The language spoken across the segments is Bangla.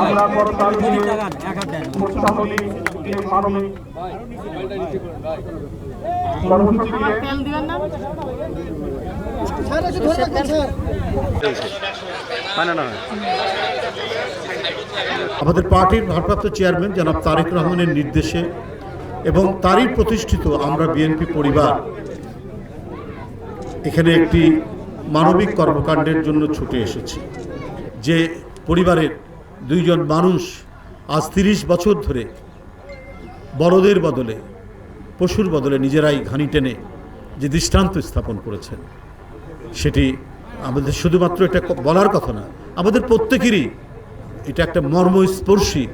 আমরা করতালি দিয়ে উৎসাহনী এই মানবিক কর্মসূচিকে আমাদের পার্টির ভারপ্রাপ্ত চেয়ারম্যান জনাব তারেক রহমানের নির্দেশে এবং তারই প্রতিষ্ঠিত আমরা বিএনপি পরিবার এখানে একটি মানবিক কর্মকাণ্ডের জন্য ছুটে এসেছি। যে পরিবারের দুইজন মানুষ আজ তিরিশ বছর ধরে বড়দের বদলে, পশুর বদলে নিজেরাই ঘানি টেনে যে দৃষ্টান্ত স্থাপন করেছেন। সেটি আমাদের শুধুমাত্র এটা বলার কথা না, আমাদের প্রত্যেকেরই এটা একটা মর্মস্পর্শী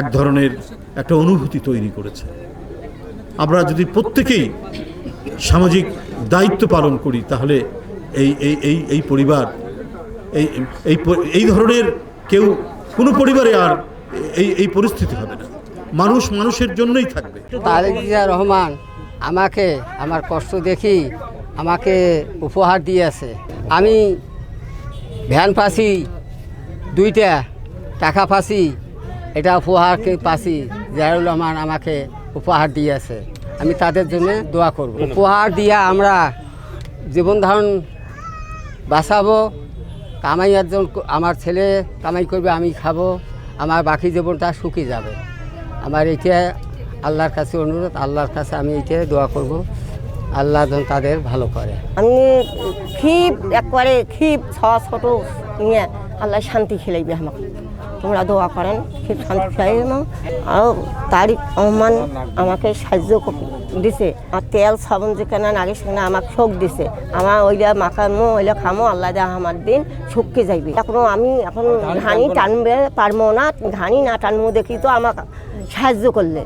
এক ধরনের একটা অনুভূতি তৈরি করেছে। আমরা যদি প্রত্যেকেই সামাজিক দায়িত্ব পালন করি, তাহলে এই এই এই পরিবার এই এই এই ধরনের কেউ, কোনো পরিবারে আর এই এই পরিস্থিতি হবে না। মানুষ মানুষের জন্যই থাকবে। তারেক জিয়া রহমান আমাকে, আমার কষ্ট দেখি আমাকে উপহার দিয়েছে। আমি ভ্যান পাসি দুইটা টাকা পাসি এটা উপহারকে পাসি জিয়াউর রহমান আমাকে উপহার দিয়েছে। আমি তাদের জন্য দোয়া করব। উপহার দিয়া আমরা জীবন ধারণ বাঁচাবো কামাই একজন আমার ছেলে কামাই করবে, আমি খাব। আমার বাকি জীবনটা সুখী যাবে। আমার এটা আল্লাহর কাছে অনুরোধ, আল্লাহর কাছে আমি এটা দোয়া করব। আল্লাহ যেন তাদের ভালো করে। আমি ক্ষীপ, একবারে ক্ষীপ, ছ ছোট নিয়ে আল্লাহ শান্তি খেলাইবে আমাকে। তোমরা দোয়া করেন খুব শান্তি চাই এবং আরও তারিক রহমান আমাকে সাহায্য দিছে। আর তেল সাবন যেখানে আগে সেখানে আমাকে শোক দিছে। আমার ওইটা মাখামো ওইটা খামো আল্লাহ যা আমার দিন শুকিয়ে যাইবে। এখনও আমি এখন ঘানি টানবে পারব না। ঘানি না টানবো দেখি তো আমাকে সাহায্য করলে।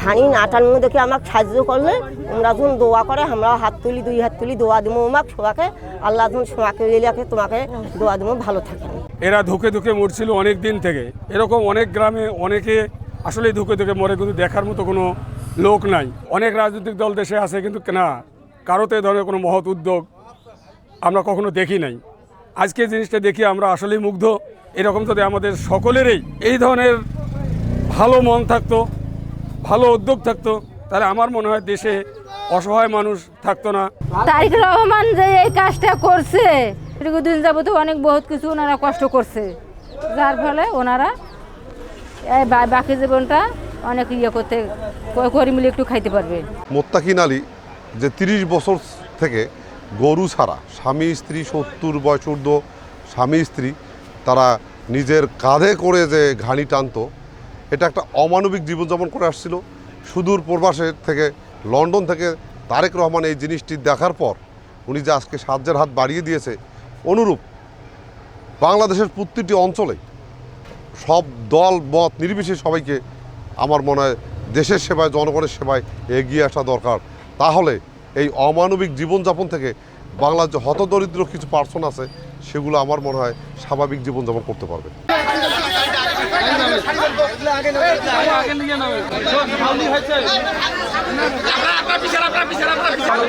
ঘানি নাটার দেখে আমাকে সাহায্য করলে তোমরা যখন দোয়া করে, আমরা হাত তুলি, দুই হাত তুলি, দোয়া দেবো আমাকে সবাকে আল্লাহ যখন সবাকে এলাকে তোমাকে দোয়া দেবো ভালো থাকেন এরা ধুকে ধুকে মরছিল অনেক দিন থেকে। এরকম অনেক গ্রামে অনেকে আসলে ধুকে ধুকে মরে, কিন্তু দেখার মতো কোনো লোক নাই। অনেক রাজনৈতিক দল দেশে আছে, কিন্তু না, কারোতে ধরনের কোনো মহৎ উদ্যোগ আমরা কখনো দেখি নাই। আজকে জিনিসটা দেখি, আমরা আসলেই মুগ্ধ। এরকম যদি আমাদের সকলেরই এই ধরনের ভালো মন থাকতো ভালো উদ্যোগ থাকতো তাহলে আমার মনে হয় দেশে অসহায় মানুষ থাকতো না। তারিক রহমান যে এই কাজটা করছে দীর্ঘদিন যাবত অনেক বহুত কিছু ওনারা কষ্ট করছে। যার ফলে ওনারা এই বাকি জীবনটা অনেক ইয়ে করতে ক- করে মিলে একটু খাইতে পারবে। মোত্তাকিন আলী যে তিরিশ বছর থেকে গরু ছাড়া স্বামী স্ত্রী সত্তর বয়সূর্ধ স্বামী স্ত্রী তারা নিজের কাঁধে করে যে ঘানি টানতো এটা একটা অমানবিক জীবনযাপন করে আসছিল। সুদূর প্রবাসের থেকে লন্ডন থেকে তারেক রহমান এই জিনিসটি দেখার পর উনি যে আজকে সাহায্যের হাত বাড়িয়ে দিয়েছে, অনুরূপ বাংলাদেশের প্রতিটি অঞ্চলে সব দল, মত নির্বিশেষে সবাইকে আমার মনে হয় দেশের সেবায়, জনগণের সেবায় এগিয়ে আসা দরকার। তাহলে এই অমানবিক জীবনযাপন থেকে বাংলার যে হতদরিদ্র কিছু পার্সন আছে, সেগুলো আমার মনে হয় স্বাভাবিক জীবনযাপন করতে পারবে। আপনার পিছনে আপনার পিছনে আপনার পিছনে